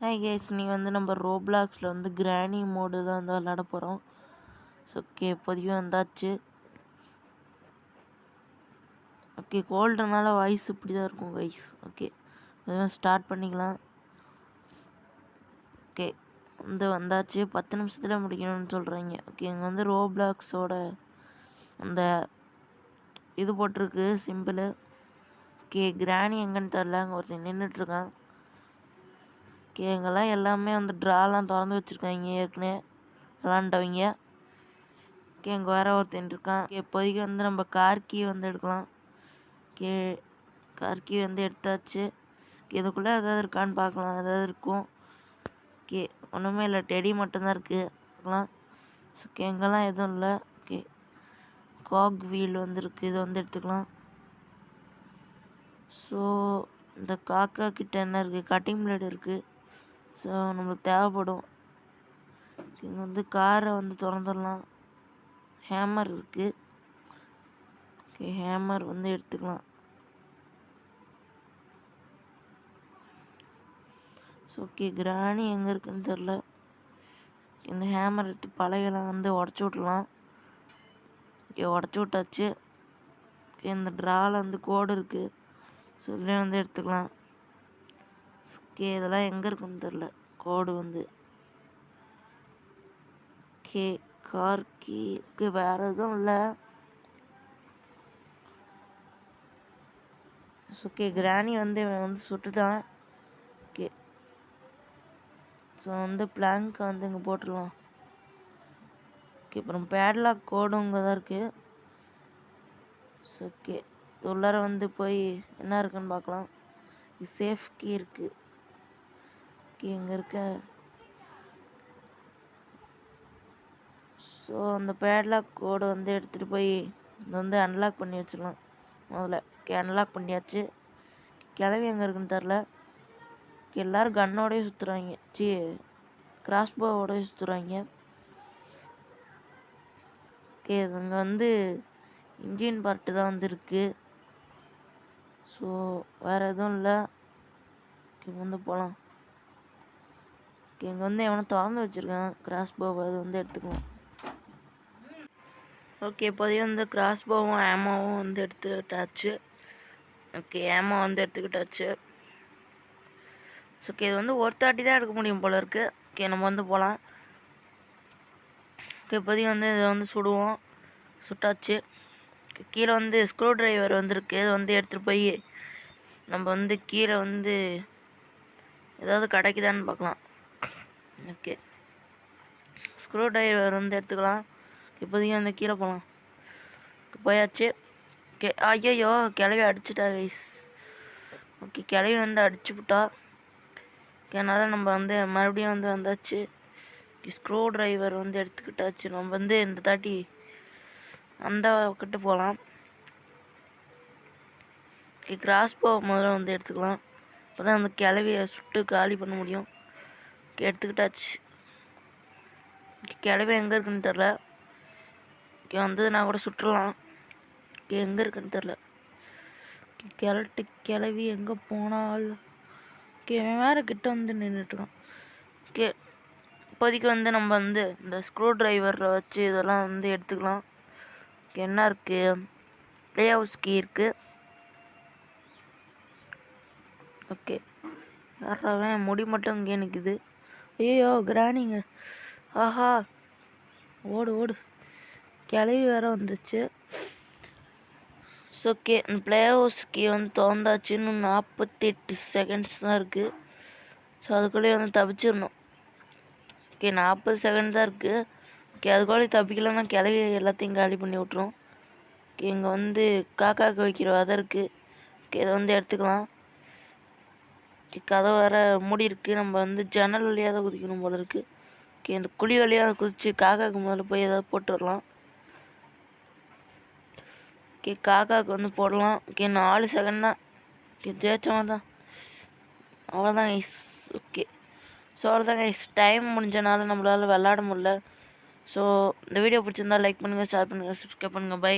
Hi guys நீங்கள் வந்து நம்ம ரோப்ளாக்ஸில் வந்து கிராணி மோடு தான் வந்து விளாட போகிறோம் ஸோ ஓகே இப்போதையும் வந்தாச்சு. ஓகே கோல்டுனால வாய்ஸ் இப்படி தான் இருக்கும் கைஸ் ஓகே ஸ்டார்ட் பண்ணிக்கலாம். ஓகே வந்து வந்தாச்சு. பத்து நிமிஷத்தில் முடிக்கணும்னு சொல்கிறாங்க ஓகே இங்கே வந்து ரோப்ளாக்ஸோட அந்த இது போட்டிருக்கு சிம்பிள் ஓகே கிராணி எங்கன்னு தெரில அங்கே ஒருத்தன் நின்றுட்டுருக்கான் ஓகே இங்கெல்லாம் எல்லாமே வந்து ட்ராலாம் திறந்து வச்சுருக்காங்க. ஏற்கனவே விளாண்டவங்க ஓகே இங்கே வேற ஒருத்தன் இருக்கான். இப்போதைக்கு வந்து நம்ம கார்கி வந்து எடுக்கலாம். ஓகே கார் கீ வந்து எடுத்தாச்சு. இதுக்குள்ளே எதாவது இருக்கான்னு பார்க்கலாம். எதாவது இருக்கும். ஓகே ஒன்றுமே இல்லை. டெடி மட்டும்தான் இருக்குது பார்க்கலாம். ஓகே எங்கெல்லாம் எதுவும் இல்லை. ஓகே காக் வீல் வந்துருக்கு இதை இது வந்து எடுத்துக்கலாம். ஸோ இந்த காக்கா கிட்ட என்ன இருக்குது கட்டிங் பிளேடு இருக்குது ஸோ நம்மளுக்கு தேவைப்படும். இங்கே வந்து காரை வந்து திறந்துடலாம் ஹேமர் இருக்குது ஓகே ஹேமர் வந்து எடுத்துக்கலாம். ஸோ ஓகே கிராணி எங்கே இருக்குன்னு தெரில. இந்த ஹேமர் எடுத்து பழையெல்லாம் வந்து உடச்சி விட்லாம் ஓகே உடச்சி விட்டாச்சு. ஓகே இந்த ட்ராவில் வந்து கோடு இருக்குது ஸோ இதுலேயே வந்து எடுத்துக்கலாம். கே இதெல்லாம் எங்கே இருக்குன்னு தெரில கோடு வந்து. கே கார் கீக்கு வேறு எதுவும் இல்லை. ஓகே கிராணி வந்து இவன் வந்து சுட்டுட்டான். ஓகே ஸோ வந்து பிளாங்க் வந்து இங்கே போட்டுடலாம் ஓகே அப்புறம் பேட்லாக் கோடும் இங்கே தான் இருக்குது ஸோ ஓகே உள்ளார வந்து போய் என்ன இருக்குன்னு பார்க்கலாம். சேஃப் கீ இருக்குது கீ இங்கே இருக்க? ஸோ அந்த பேட்லாக் கோடை வந்து எடுத்துகிட்டு போய் இது வந்து அன்லாக் பண்ணி வச்சிடலாம். முதல்ல ஓகே அன்லாக் பண்ணியாச்சு. கிளவி எங்கே இருக்குன்னு தெரில. எல்லோரும் கன்னோடய சுற்றுறாங்க சி கிராஸ்போவோடய சுற்றுறாங்க ஓகே இங்கே வந்து இன்ஜின் பார்ட்டு தான் வந்துருக்கு ஸோ வேறு எதுவும் இல்லை. ஓகே வந்து போகலாம் ஓகே இங்கே வந்து எவனை திறந்து வச்சுருக்கான். கிராஸ்போவை அது வந்து எடுத்துக்குவோம் ஓகே இப்போதையும் வந்து கிராஸ்போவும் ஏமாவும் வந்து எடுத்துக்கிட்டாச்சு ஓகே ஏமா வந்து எடுத்துக்கிட்டாச்சு. ஸோ ஓகே இது வந்து ஒரு தாட்டி தான் எடுக்க முடியும் போல இருக்குது ஓகே நம்ம வந்து போகலாம் ஓகே இப்போதையும் வந்து இதை வந்து சுடுவோம். சுட்டாச்சு. கீழே வந்து ஸ்க்ரூ ட்ரைவர் வந்துருக்கு. இதை வந்து எடுத்துகிட்டு போய் நம்ம வந்து கீழே வந்து ஏதாவது கிடைக்குதான்னு பார்க்கலாம். ஓகே. ஸ்க்ரூ ட்ரைவர் வந்து எடுத்துக்கலாம். இப்போதைக்கு வந்து கீழே போகலாம் போயாச்சு. ஓகே ஐயோ கிளவி அடிச்சிட்டா கைஸ் ஓகே கிளவி வந்து அடிச்சு விட்டா அதனால் நம்ம வந்து மறுபடியும் வந்து வந்தாச்சு. ஸ்க்ரூ டிரைவர் வந்து எடுத்துக்கிட்டாச்சு. நம்ம வந்து இந்த தாட்டி அந்த கிட்ட போகலாம் கிராஸ் போ முதல்ல வந்து எடுத்துக்கலாம். அப்போ தான் அந்த கிளவியை சுட்டு காலி பண்ண முடியும். எடுத்துக்கிட்டாச்சு. கிளவி எங்கே இருக்குன்னு தெரில வந்ததுன்னா கூட சுற்றலாம். எங்கே இருக்குன்னு தெரில கிளட்டு கிளவி எங்கே போனால் ஓகே வேறு கிட்ட வந்து நின்றுட்டுருக்கான் ஓகே இப்போதைக்கு வந்து நம்ம வந்து இந்த ஸ்க்ரூ டிரைவரில் வச்சு இதெல்லாம் வந்து எடுத்துக்கலாம். என்ன இருக்குது ப்ளே ஹவுஸ் கீ இருக்குது ஓகே. யாராவன் முடி மட்டும் இங்கே நிற்குது ஐயோ கிராணிங்க ஆஹா. ஓடு ஓடு. கிளவி வேறு வந்துச்சு ஸோ ஓகே ப்ளே ஹவுஸ்க்கு வந்து திறந்தாச்சு இன்னும் நாற்பத்தி எட்டு செகண்ட்ஸ் தான் இருக்குது ஸோ அதுக்குள்ளேயே வந்து தப்பிச்சிடணும். ஓகே நாற்பது செகண்ட் தான் இருக்குது ஓகே அதுக்குள்ளே தப்பிக்கலன்னா கிளவி எல்லாத்தையும் காலி பண்ணி விட்ருவோம் ஓகே இங்கே வந்து காக்காக்கு வைக்கிற வதை இருக்குது ஓகே இதை வந்து எடுத்துக்கலாம். கதை வேறு மூடி இருக்குது நம்ம வந்து ஜன்னல் வழியாக தான் குதிக்கணும் போல இருக்குது ஓகே இந்த குழி வழியாக குதித்து காக்காவுக்கு முதல்ல போய் ஏதாவது போட்டு வரலாம். ஓகே காக்காவுக்கு வந்து போடலாம். ஓகே நாலு செகண்ட் தான். ஓகே ஜெயிச்சவன் தான். அவ்வளோதான் ஐஸ் ஓகே. ஸோ அவ்வளோதான் ஐஸ் டைம் முடிஞ்சனால நம்மளால் விளாட முடியல. ஸோ இந்த வீடியோ பிடிச்சிருந்தா லைக் பண்ணுங்கள் ஷேர் பண்ணுங்கள் சப்ஸ்கிரைப் பண்ணுங்கள் பை